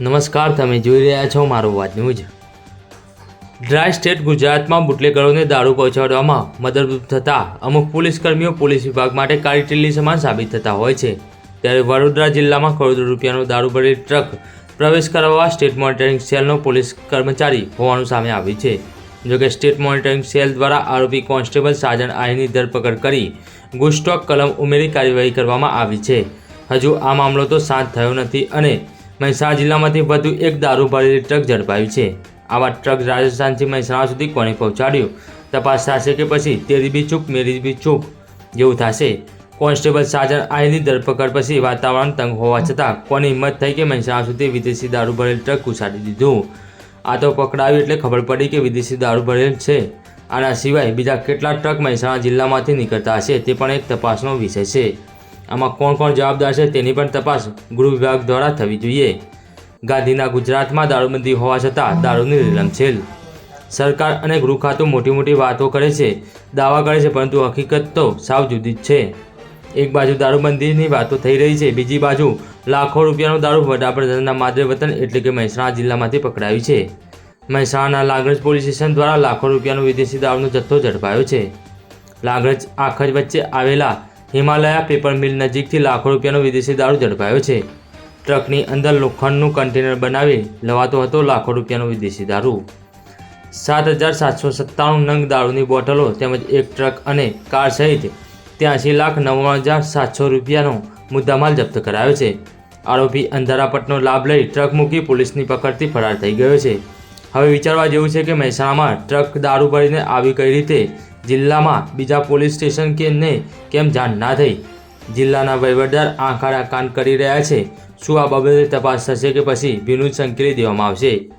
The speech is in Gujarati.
નમસ્કાર, તમે જોઈ રહ્યા છો મારો વાત ન્યૂઝ. ડ્રાય સ્ટેટ ગુજરાતમાં બુટલેગરોને દારૂ પહોંચાડવામાં મદદરૂપ થતા અમુક પોલીસ કર્મીઓ પોલીસ વિભાગ માટે કાળીટિલ્લી સમાન સાબિત થતા હોય છે. ત્યારે વડોદરા જિલ્લામાં કરોડો રૂપિયાનો દારૂ ભરેલી ટ્રક પ્રવેશ કરાવવા સ્ટેટ મોનિટરિંગ સેલનો પોલીસ કર્મચારી હોવાનું સામે આવ્યું છે. જોકે સ્ટેટ મોનિટરિંગ સેલ દ્વારા આરોપી કોન્સ્ટેબલ સાજન આહીની ધરપકડ કરી ગુસ્ટોક કલમ ઉમેરી કાર્યવાહી કરવામાં આવી છે. હજુ આ મામલો તો શાંત થયો નથી અને મહેસાણા જિલ્લામાંથી વધુ એક દારૂ ભરેલી ટ્રક ઝડપાયું છે. આવા ટ્રક રાજસ્થાનથી મહેસાણા સુધી કોને પહોંચાડ્યું? તપાસ થશે કે પછી તેરી બી ચૂપ મેરી બી ચૂપ જેવું થશે. કોન્સ્ટેબલ સાજન આયની ધરપકડ પછી વાતાવરણ તંગ હોવા છતાં કોની હિંમત થઈ કે મહેસાણા સુધી વિદેશી દારૂ ભરેલ ટ્રક ઘુસાડી દીધું? આ તો પકડાયું એટલે ખબર પડી કે વિદેશી દારૂ ભરેલ છે. આના સિવાય બીજા કેટલા ટ્રક મહેસાણા જિલ્લામાંથી નીકળતા હશે તે પણ એક તપાસનો વિષય છે. આમાં કોણ કોણ જવાબદાર છે તેની પણ તપાસ ગૃહ વિભાગ દ્વારા થવી જોઈએ. ગાંધીના ગુજરાતમાં દારૂબંધી હોવા છતાં દારૂની લીલમછેલ સરકાર અને ગૃહ ખાતું મોટી મોટી વાતો કરે છે, દાવા કરે છે, પરંતુ હકીકત તો સાવ જુદી જ છે. એક બાજુ દારૂબંધીની વાતો થઈ રહી છે, બીજી બાજુ લાખો રૂપિયાનો દારૂ વડાપ્રધાનના માદરે વતન એટલે કે મહેસાણા જિલ્લામાંથી પકડાયું છે. મહેસાણાના લાગણજ પોલીસ સ્ટેશન દ્વારા લાખો રૂપિયાનો વિદેશી દારૂનો જથ્થો ઝડપાયો છે. લાગણજ આખજ વચ્ચે આવેલા હિમાલયા પેપર મિલ નજીકથી લાખો રૂપિયાનો વિદેશી દારૂ ઝડપાયો છે. ટ્રકની અંદર લોખંડનું કન્ટેનર બનાવી લવાતો હતો લાખો રૂપિયાનો વિદેશી દારૂ. સાત હજાર સાતસો સત્તાણું નંગ દારૂની બોટલો તેમજ એક ટ્રક અને કાર સહિત ત્યાંસી લાખ નવ્વાણું હજાર સાતસો રૂપિયાનો મુદ્દામાલ જપ્ત કરાયો છે. આરોપી અંધારાપટનો લાભ લઈ ટ્રક મૂકી પોલીસની પકડથી ફરાર થઈ ગયો છે. હવે વિચારવા જેવું છે કે મહેસાણામાં ટ્રક દારૂ ભરીને આવી કઈ રીતે જિલ્લામાં બીજા પોલીસ સ્ટેશન કે ને કેમ જાણ ના થઈ? જિલ્લાના વહીવટદાર આંખાડા કાન કરી રહ્યા છે. શું આ બાબતે તપાસ થશે કે પછી ભીનું સંકેલી દેવામાં આવશે?